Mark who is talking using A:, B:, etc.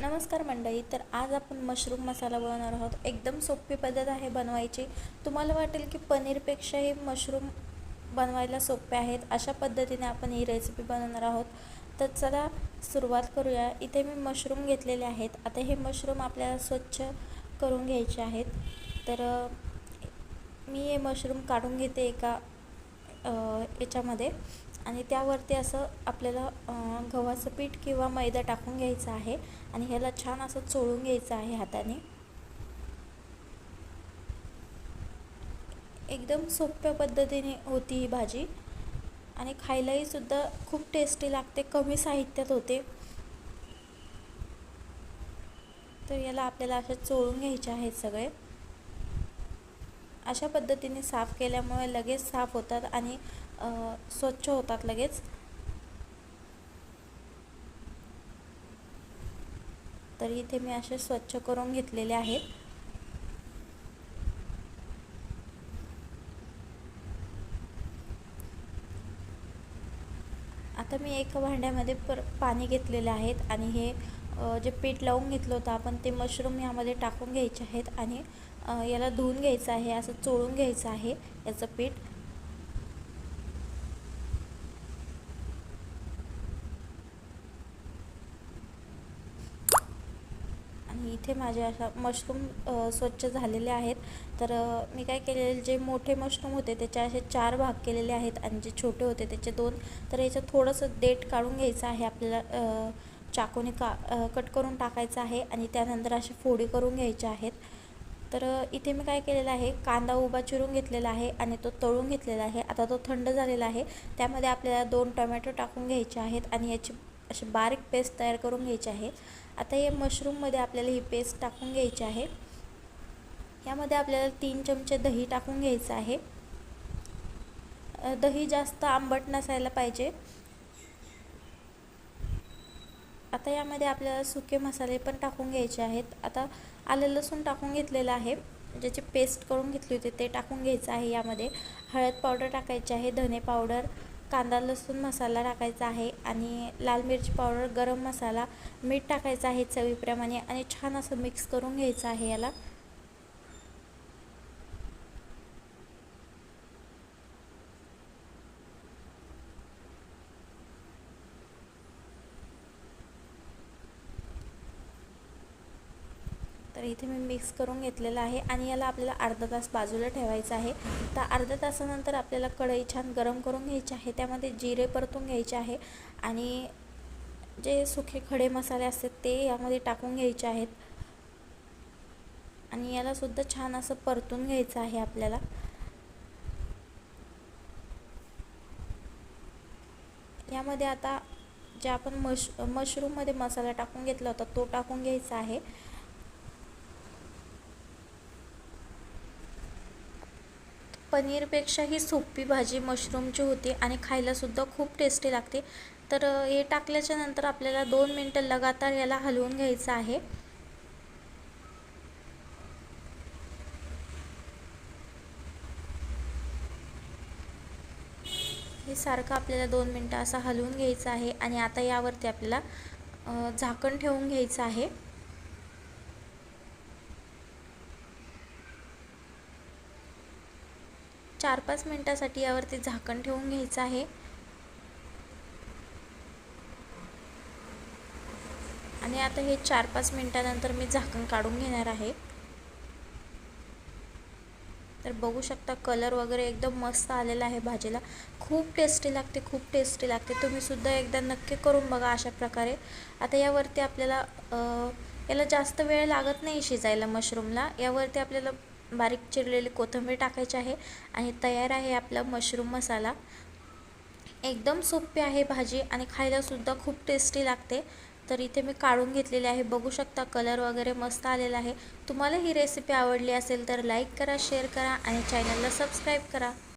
A: नमस्कार मंडळी तर आज आपण मशरूम मसाला बनवणार आहोत. एकदम सोपी पद्धत आहे बनवायची. तुम्हाला वाटेल की पनीरपेक्षाही मशरूम बनवायला सोपे आहेत. अशा पद्धतीने आपण ही रेसिपी बनवणार आहोत. तर चला सुरुवात करूया. इथे मी मशरूम घेतलेले आहेत. आता हे मशरूम आपल्याला स्वच्छ करून घ्यायचे आहेत. तर मी हे मशरूम काढून घेते एका याच्यामध्ये. आणि त्यावरती असं आपल्याला गव्हाचं पीठ किंवा मैदा टाकून घ्यायचा आहे आणि ह्याला छान असं चोळून घ्यायचं आहे हाताने. एकदम सोप्या पद्धतीने होती ही भाजी आणि खायलाही सुद्धा खूप टेस्टी लागते कमी साहित्यात होते. तर याला आपल्याला असे चोळून घ्यायचे आहेत सगळे. अशा पद्धतीने साफ केल्यामुळे लगेच साफ होतात आणि स्वच्छ होतात लगेच. तर इथे मी असे स्वच्छ करून घेतलेले आहेत. आता मी एका भांड्यामध्ये पर पाणी घेतलेले आहेत आणि हे जे पीठ लावून घेतलं होतं आपण ते मशरूम यामध्ये टाकून घ्यायचे आहेत आणि याला धुवून घ्यायचं आहे असं चोळून घ्यायचं आहे याचं पीठ. आणि इथे माझे अशा मशरूम स्वच्छ झालेले आहेत. तर मी काय केलेले जे मोठे मशरूम होते त्याचे असे चार भाग केलेले आहेत आणि जे छोटे होते त्याचे दोन. तर याचं थोडंसं देठ काढून घ्यायचं आहे आपल्याला चाकूने का कट करून टाकायचं आहे आणि त्यानंतर असे फोडी करून घ्यायच्या आहेत. तर इथे मी काय केलेलं आहे कांदा उभा चिरून घेतलेला आहे आणि तो तळून घेतलेला आहे. आता तो थंड झालेला आहे. त्यामध्ये आपल्याला दोन टोमॅटो टाकून घ्यायचे आहेत आणि याची अशी बारीक पेस्ट तयार करून घ्यायची आहे. आता या मशरूममध्ये आपल्याला ही पेस्ट टाकून घ्यायची आहे. यामध्ये आपल्याला तीन चमचे दही टाकून घ्यायचं आहे. दही जास्त आंबट नसायला पाहिजे. आता यामध्ये आपल्याला सुके मसाले पण टाकून घ्यायचे आहेत. आता आलं लसूण टाकून घेतलेलं आहे. ज्याची पेस्ट करून घेतली होती ते टाकून घ्यायचं आहे यामध्ये. हळद पावडर टाकायची आहे धने पावडर कांदा लसूण मसाला टाकायचा आहे आणि लाल मिरची पावडर गरम मसाला मीठ टाकायचं आहे चवीप्रमाणे आणि छान असं मिक्स करून घ्यायचं आहे याला. तर इथे मी मिक्स करून घेतलेलं आहे आणि याला आपल्याला अर्धा तास बाजूला ठेवायचं आहे. तर अर्ध्या तासानंतर आपल्याला कढई छान गरम करून घ्यायची आहे. त्यामध्ये जिरे परतून घ्यायचे आहे आणि जे सुखे खडे मसाले असतात ते यामध्ये टाकून घ्यायचे आहेत. आणि यालासुद्धा छान असं परतून घ्यायचं आहे आपल्याला. यामध्ये आता जे आपण मश मशरूममध्ये मसाला टाकून घेतला होता तो टाकून घ्यायचा आहे. पनीरपेक्षा ही सोपी भाजी मशरूमची होती आणि खायलासुद्धा खूप टेस्टी लागते. तर हे टाकल्याच्या नंतर आपल्याला दोन मिनटं लगातार याला हलवून घ्यायचं आहे. हे सारखं आपल्याला दोन मिनटं असं हलवून घ्यायचं आहे आणि आता यावरती आपल्याला झाकण ठेवून घ्यायचं आहे. चार पाच मिनटासाठी यावरती झाकण ठेवून घ्यायचं आहे. आणि आता हे चार पाच मिनटानंतर मी झाकण काढून घेणार आहे. तर बघू शकता कलर वगैरे एकदम मस्त आलेला आहे भाजीला. खूप टेस्टी लागते खूप टेस्टी लागते. तुम्ही सुद्धा एकदा नक्की करून बघा अशा प्रकारे. आता यावरती आपल्याला याला जास्त वेळ लागत नाही शिजायला मशरूमला यावरती आपल्याला बारीक चिरलेली कोथिंबीर टाकायची आहे आणि तयार आहे आपला मशरूम मसाला. एकदम सोपी आहे भाजी आणि खायलासुद्धा खूप टेस्टी लागते. तर इथे मी काढून घेतलेले आहे. बघू शकता कलर वगैरे मस्त आलेला आहे. तुम्हाला ही रेसिपी आवडली असेल तर लाईक करा शेअर करा आणि चॅनलला सबस्क्राईब करा.